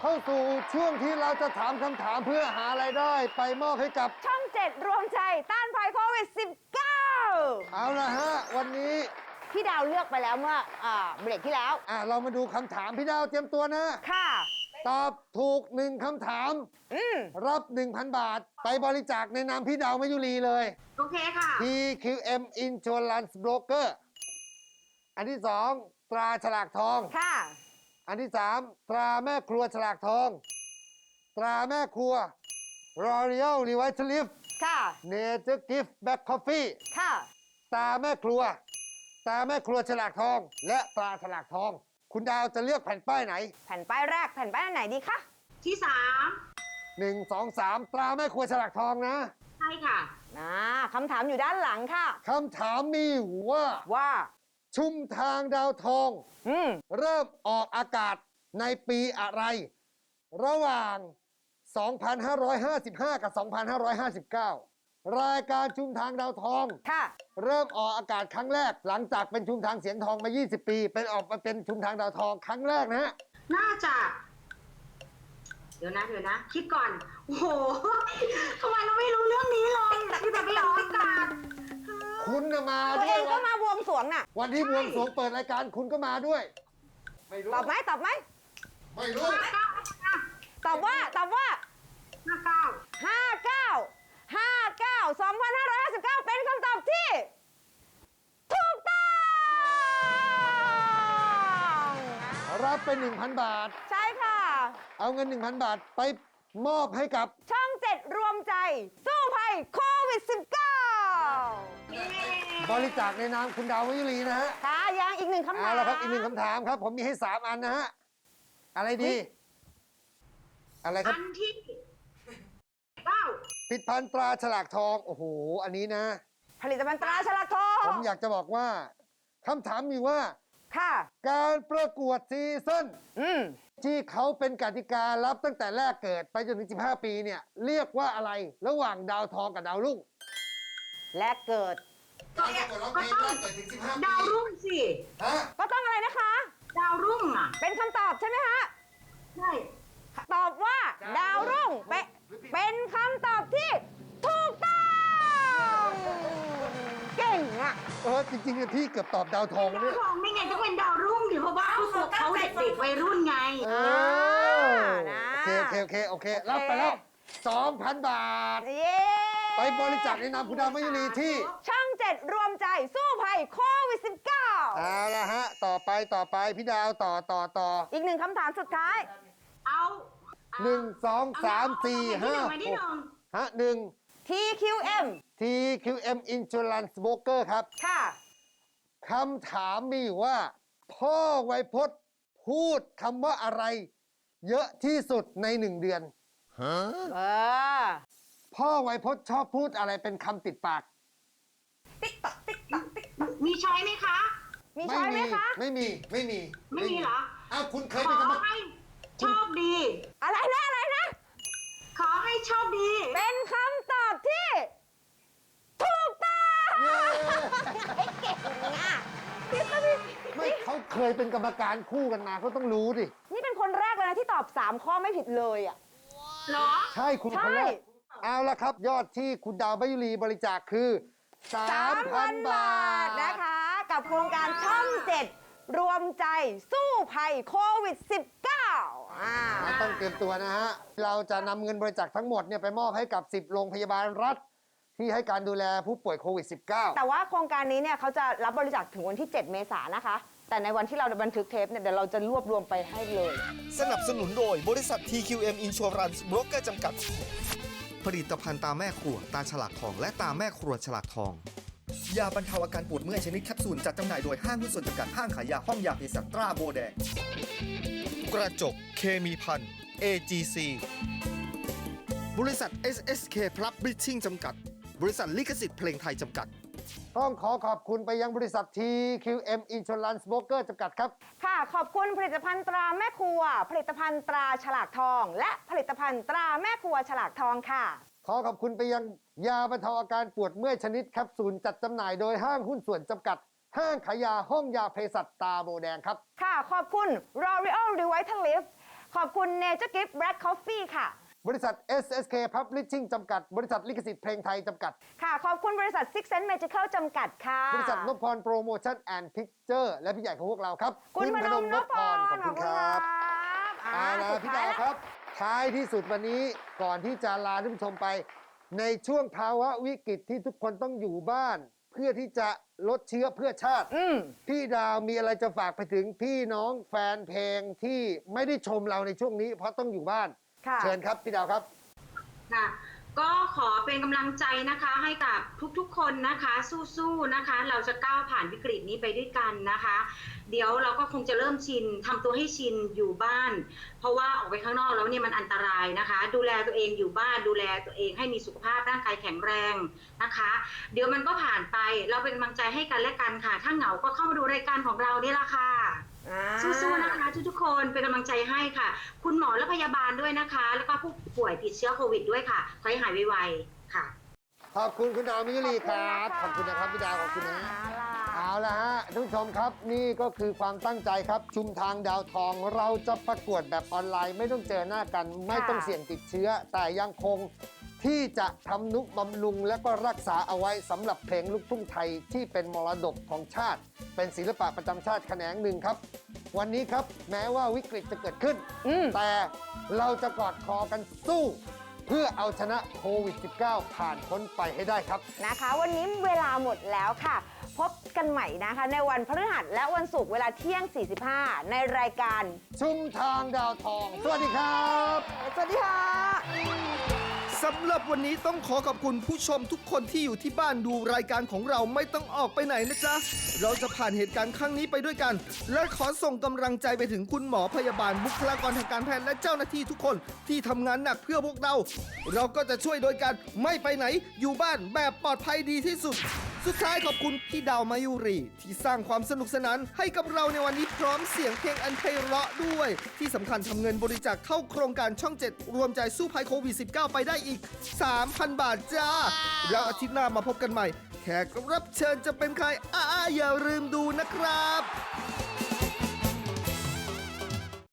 เข้าสู่ช่วงที่เราจะถามคำถามเพื่อหารายได้ ไปมอบให้กับ ช่องเจ็ดรวมใจต้านภัยโควิด -19 เอาละฮะ วันนี้ พี่ดาวเลือกไปแล้วเมื่ออ่าเบรกที่แล้ว อะเรามาดูคำถามพี่ดาวเตรียมตัวนะ ค่ะ ตอบถูกหนึ่งคำถาม อืม รับ 1,000 บาท ไปบริจาคในนามพี่ดาวมายุรีเลย โอเคค่ะ TQM Insurance Broker อันที่สองตราฉลากทอง ค่ะ อันที่สามตราแม่ครัวฉลากทอง ตราแม่ครัว Royal r e v i t a l i f ค่ะ Nature Gift Black Coffee ค่ะ ตราแม่ครัว ตราแม่ครัวฉลากทอง และตราฉลากทอง คุณดาวจะเลือกแผ่นป้ายไหน แผ่นป้ายแรกแผ่นป้ายอันไหนดีคะที่สาม1 2 3ตราแม่ครัวฉลากทองนะใช่ค่ะอ่าคำถามอยู่ด้านหลังค่ะ คำถามมีอยู่ว่าว่า ชุมทางดาวทอง อืมเริ่มออกอากาศในปีอะไร ระหว่าง 2,555 กับ 2,559 รายการชุมทางดาวทอง ค่ะ เริ่มออกอากาศครั้งแรก หลังจากเป็นชุมทางเสียงทองมา 20 ปี เป็นออกมาเป็นชุมทางดาวทองครั้งแรกนะฮะ น่าจะ เดี๋ยวนะเดี๋ยวนะ คิดก่อน โอ้โหทำไมเราไม่รู้เรื่องนี้เลยที่แต่ไปออกอากาศคุณน่ะมาตัวด้เอวย งก็วันมาบวงสรวงน่ะวันที่บวงสรวงเปิดรายการคุณก็มาด้วย ไม่รู้ ตอบไหมตอบไหมไม่รู้ห้าเก้าตอบว่าตอบว่าห้าเก้า59 59 2559เป็นคำตอบที่ถูกต้องรับไป 1,000 บาท ใช่ค่ะ เอาเงิน 1,000 บาทไปมอบให้กับช่องเจ็ดรวมใจสู้ บริจาคในนามคุณดาววิลีนะฮะ -19 ค่ะยังอีกหนึ่งคำถามเอาละครับอีกหนึ่งคำถามครับ ผมมีให้3อันนะฮะอะไรดี อะไรคอัรับนที่เก้าผิดพันตราฉลากทอง โอ้โห อันนี้นะ ผลิตภัณฑ์ตราฉลากทองผมอยากจะบอกว่าคำถามมีว่า ค่ะ การประกวดซีซั่นอืมที่เขาเป็นกติการัตั้งแต่แรกเกิดไปจนถึง 15 ปีเนี่ย เรียกว่าอะไรระหว่างดาวทองกับดาวรุ่ง และเกิด ก็ต้องดาวรุ่งสิ ฮะก็ต้องอะไรนะคะ ดาวรุ่งอะ เป็นคำตอบใช่ไหมฮะใช่ ตอบว่า ดาวรุ่งเป็นเป็นคำตอบที่ถูกต้อง เก่งอะเออจริงๆเนี่ยพี่เกือบตอบดาวทองดาวเนี่ยทองไม่ไงต้องเป็นดาวรุ่งดิเพราะว่าพวกเขาเด็กๆวัยรุ่นไง เออนะ โอเคโอเคโอเคโอเครับไปแล้ว2,000 บาท เย้ไปบริจาคในนามคุณดาวมยุรีที่ช่องเจ็ดรวมใจสู้ภัยโควิด -19 เอาละฮะ ต่อไปต่อไปพี่ดาวต่อต่อต่ออีกหนึ่งคำถามสุดท้าย เอาเอาหนึ่งสองสามสี่ห้าเอที่หนึ่กงฮะหนึ่ง TQM TQM Insurance Broker ครับ ค่ะคำถามมีอยู่ว่า พ่อไวยพจน์พูดคำว่าอะไร เยอะที่สุดในหนึ่งเดือน เออพ่อไวยพจน์ชอบพูดอะไรเป็นคำติดปาก ติ๊กต๊อกติ๊กต๊อกติ๊กต๊อกมีช้อยไหมคะ มีช้อยไหมคะ ไม่มี ไม่มี ไม่มีเหรอ อ้าวคุณเคขยเป็นกรรมอให้โชคดี อะไรนะอะไรนะ ขอให้โชคดี เป็นคำตอบที่ ถูกต้องเย้ไอ้เก่งอะพี่ก็พี่ไม่เขาเคยเป็นกรรมการคู่กันมาเขาต้องรู้ดิ นี่เป็นคนแรกเลยนะที่ตอบ 3 ข้อไม่ผิดเลยอะ เหรอ ใช่คุณใช่คนแรกเอาละครับ ยอดที่คุณดาวบยุรีบริจาคคือ 3,000 3,000 บาบาททนะคะ กับโครงการช่องเจ็ดรวมใจสู้ภัยโควิด -19 อ่า ต้องเตรียมตัวนะฮะ เราจะนำเงินบริจาคทั้งหมดเนี่ยไปมอบให้กับ 10 โรงพยาบาลรัฐ ที่ให้การดูแลผู้ป่วยโควิด -19 แต่ว่าโครงการนี้เนี่ยเขาจะรับบริจาคถึงวันที่ 7 เมษายนนะคะ แต่ในวันที่เราบันทึกเทปเนี่ยเดี๋ยวเราจะรวบรวมไปให้เลย สนับสนุนโดยบริษัท TQM Insurance Broker จำกัด ผลิตภัณฑ์ตาแม่ครัวตาฉลากทอง และตาแม่ครัวฉลากทอง ยาบรรเทาอาการปวดเมื่อยชนิดแคปซูลจัดจำหน่ายโดยห้างหุ้นส่วนจำกัดห้างขายยาห้องยาเภสัชตราโบแดง กระจกเคมีพัน AGC บริษัท SSK Publishing จำกัด บริษัทลิขสิทธิ์เพลงไทยจำกัด ต้องขอขอบคุณไปยังบริษัท TQM Insurance Broker จำกัดครับ ค่ะ ขอบคุณผลิตภัณฑ์ตราแม่ครัว ผลิตภัณฑ์ตราฉลากทอง และผลิตภัณฑ์ตราแม่ครัวฉลากทองค่ะ ขอขอบคุณไปยังยาบรรเทาอาการปวดเมื่อยชนิดแคปซูลจัดจำหน่ายโดยห้างหุ้นส่วนจำกัด ห้างขายยาห้องยาเภสัชตาโบแดงครับ ค่ะ ขอบคุณ L'Oreal Revitalift ขอบคุณ Nature Gift Black Coffee ค่ะ บริษัท SSK Publishing จำกัด บริษัทลิขสิทธิ์เพลงไทยจำกัด ค่ะ ขอบคุณบริษัท Six Sense Magical จำกัดค่ะ บริษัทนพพรโปรโมชั่นแอนด์พิกเจอร์และพี่ใหญ่ของพวกเราครับคุณพนมนพพรขอบคุณครับอ่าเอาละสุดพี่ท้าดายวแล้วครับ ท้ายที่สุดวันนี้ก่อนที่จะลาท่านผู้ชมไป ในช่วงภาวะวิกฤตที่ทุกคนต้องอยู่บ้าน เพื่อที่จะลดเชื้อเพื่อชาติ อืม พี่ดาวมีอะไรจะฝากไปถึงพี่น้องแฟนเพลงที่ไม่ได้ชมเราในช่วงนี้ เพราะต้องอยู่บ้าน ค่ะ เชิญครับพี่ดาวครับ ค่ะ ก็ขอเป็นกำลังใจนะคะให้กับทุกๆคนนะคะสู้ๆนะคะ เราจะก้าวผ่านวิกฤตนี้ไปด้วยกันนะคะ เดี๋ยวเราก็คงจะเริ่มชินทำตัวให้ชินอยู่บ้าน เพราะว่าออกไปข้างนอกแล้วเนี่ยมันอันตรายนะคะ ดูแลตัวเองอยู่บ้านดูแลตัวเองให้มีสุขภาพร่างกายแข็งแรงนะคะ เดี๋ยวมันก็ผ่านไปเราเป็นกำลังใจให้กันและกันค่ะ ถ้าเหงาก็เข้ามาดูรายการของเรานี่แหละค่ะ อ่าสู้ๆนะคะทุกๆคนเป็นกำลังใจให้ค่ะ คุณหมอและพยาบาลด้วยนะคะ แล้วก็ผู้ป่วยติดเชื้อโควิดด้วยค่ะขอให้หายไวๆค่ะ ขอบคุณคุณดาวมิยุรีครับ ขอบคุณนะครับพี่ดาวขอบคุณนะ เอาล่ะเอาละฮะท่านผู้ชมครับนี่ก็คือความตั้งใจครับ ชุมทางดาวทองเราจะประกวดแบบออนไลน์ ไม่ต้องเจอหน้ากัน ไม่ต้องเสี่ยงติดเชื้อ แต่ยังคง ที่จะทำนุบำรุงและก็รักษาเอาไว้สำหรับเพลงลูกทุ่งไทยที่เป็นมรดกของชาติ เป็นศิลปะประจำชาติแขนงหนึ่งครับ วันนี้ครับแม้ว่าวิกฤตจะเกิดขึ้น อืม แต่เราจะกอดคอกันสู้ เพื่อเอาชนะโควิด -19 ผ่านพ้นไปให้ได้ครับ นะคะ วันนี้เวลาหมดแล้วค่ะ พบกันใหม่นะคะ ในวันพฤหัสและวันศุกร์เวลาเที่ยง 45 ในรายการ ชุมทางดาวทอง สวัสดีครับ สวัสดีค่ะ สำหรับวันนี้ต้องขอขอบคุณผู้ชมทุกคนที่อยู่ที่บ้านดูรายการของเราไม่ต้องออกไปไหนนะจ๊ะ เราจะผ่านเหตุการณ์ครั้งนี้ไปด้วยกัน และขอส่งกำลังใจไปถึงคุณหมอพยาบาลบุคลากรทางการแพทย์และเจ้าหน้าที่ทุกคนที่ทำงานหนักเพื่อพวกเรา เราก็จะช่วยโดยการไม่ไปไหนอยู่บ้านแบบปลอดภัยดีที่สุด สุดท้ายขอบคุณพี่ดาวมายุรี ที่สร้างความสนุกสนานให้กับเราในวันนี้พร้อมเสียงเพลงอันไพเราะด้วย ที่สำคัญทำเงินบริจาคเข้าโครงการช่อง 7 รวมใจสู้ภัยโควิด -19 ไปได้อีก 3,000 บาทจ้า แล้วอาทิตย์หน้ามาพบกันใหม่ แขกรับเชิญจะเป็นใครอ่าอย่าลืมดูนะครับ